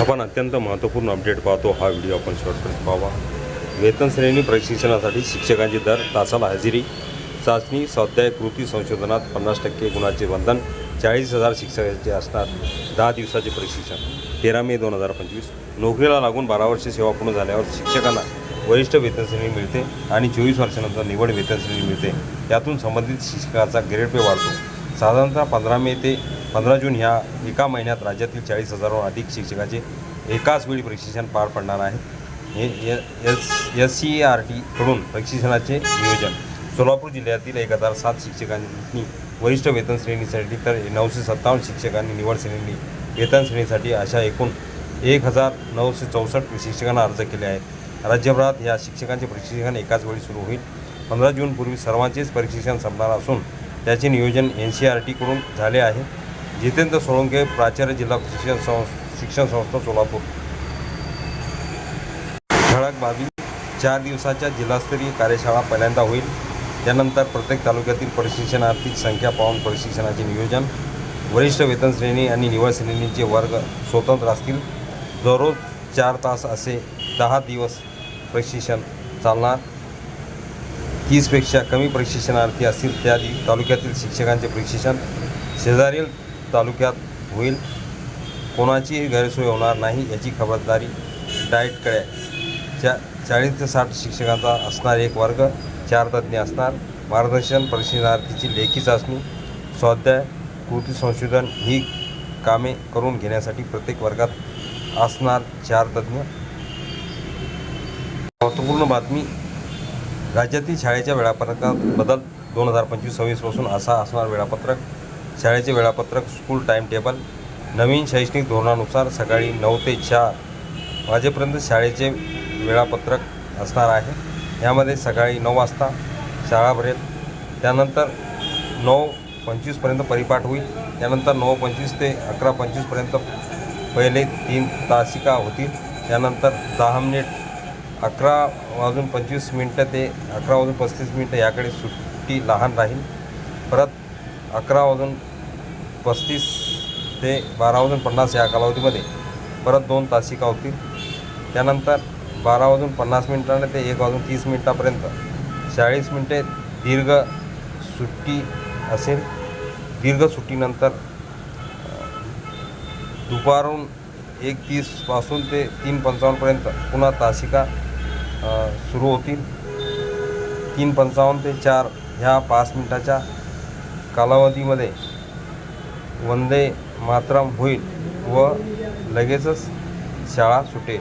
आपण अत्यंत महत्त्वपूर्ण अपडेट पाहतो. हा व्हिडिओ आपण शॉर्टपर्यंत पाहावा. वेतन श्रेणी प्रशिक्षणासाठी शिक्षकांची दर तासाला हजेरी. चाचणी स्वाध्याय कृती संशोधनात पन्नास टक्के गुणाचे बंधन चाळीस हजार शिक्षकांचे असणार दहा दिवसाचे प्रशिक्षण. तेरा मे दोन हजार पंचवीस. नोकरीला लागून बारा वर्ष सेवा पूर्ण झाल्यावर शिक्षकांना वरिष्ठ वेतन श्रेणी मिळते आणि चोवीस वर्षानंतर निवड वेतनश्रेणी मिळते. त्यातून संबंधित शिक्षकाचा ग्रेड पे वाढतो. साधारणतः पंधरा मे ते पंधरा जून ह्या एका महिन्यात राज्यातील चाळीस हजारहून अधिक शिक्षकाचे एकाच वेळी प्रशिक्षण पार पडणार आहे. हे एस एस सी आर टीकडून प्रशिक्षणाचे नियोजन. सोलापूर जिल्ह्यातील एक हजार सात शिक्षकांनी वरिष्ठ वेतन श्रेणीसाठी तर नऊशे सत्तावन्न शिक्षकांनी निवड श्रेणी वेतन श्रेणीसाठी अशा एकूण एक हजार नऊशे चौसष्ट शिक्षकांना अर्ज केले आहेत. राज्यभरात या शिक्षकांचे प्रशिक्षण एकाच वेळी सुरू होईल. पंधरा जूनपूर्वी सर्वांचेच प्रशिक्षण संपणार असून त्याचे नियोजन एन सी आर टीकडून झाले आहे. जितेंद्र सोळंके प्राचार्य जिल्हा शिक्षण सं शिक्षण संस्था सोलापूर. ठळक बाबी चार दिवसाच्या जिल्हास्तरीय कार्यशाळा पहिल्यांदा होईल. त्यानंतर प्रत्येक तालुक्यातील प्रशिक्षणार्थी संख्या पाहून प्रशिक्षणाचे नियोजन. वरिष्ठ वेतन श्रेणी आणि निवड श्रेणीचे वर्ग स्वतंत्र असतील. दररोज चार तास असे दहा दिवस प्रशिक्षण चालणार. तीसपेक्षा कमी प्रशिक्षणार्थी असतील. त्या दि- तालुक्यातील शिक्षकांचे प्रशिक्षण. शेजारील तालुक्यात होईल. कोणाचीही गैरसोय होणार नाही याची खबरदारी डाएटकडे च्या चाळीस ते साठ शिक्षकांचा असणार एक वर्ग चार तज्ज्ञ असणार. मार्गदर्शन प्रशिक्षणार्थीची लेखी चाचणी स्वाध्याय कृती संशोधन ही कामे करून घेण्यासाठी प्रत्येक वर्गात असणार चार तज्ज्ञ. महत्त्वपूर्ण बातमी राज्यातील शाळेच्या वेळापत्रकात बदल दोन हजार पंचवीस सव्वीसपासून असा असणार वेळापत्रक. शाळेचे वेळापत्रक स्कूल टाईम टेबल नवीन शैक्षणिक धोरणानुसार सकाळी नऊ ते चार वाजेपर्यंत शाळेचे वेळापत्रक असणार आहे. यामध्ये सकाळी नऊ वाजता शाळा भरेल. त्यानंतर नऊ पंचवीसपर्यंत परिपाठ होईल. त्यानंतर नऊ पंचवीस ते अकरा पंचवीसपर्यंत पहिले तीन तासिका होतील. त्यानंतर दहा मिनिट अकरा वाजून पंचवीस मिनटं ते अकरा वाजून पस्तीस मिनटं याकडे सुट्टी लहान राहील. परत अकरा वाजून पस्तीस ते बारा वाजून पन्नास या कालावधीमध्ये. परत दोन तासिका होतील. त्यानंतर बारा वाजून पन्नास मिनटाने ते एक वाजून तीस मिनटापर्यंत. चाळीस मिनटे दीर्घ सुट्टी असेल. दीर्घ सुट्टीनंतर दुपारून एक तीसपासून ते तीन पंचावन्नपर्यंत पुन्हा तासिका सुरू होतील. तीन पंचावन्न ते चार ह्या पाच मिनटाच्या कालावधीमध्ये वंदे मातरम होईल व लगेचच शाळा सुटेल.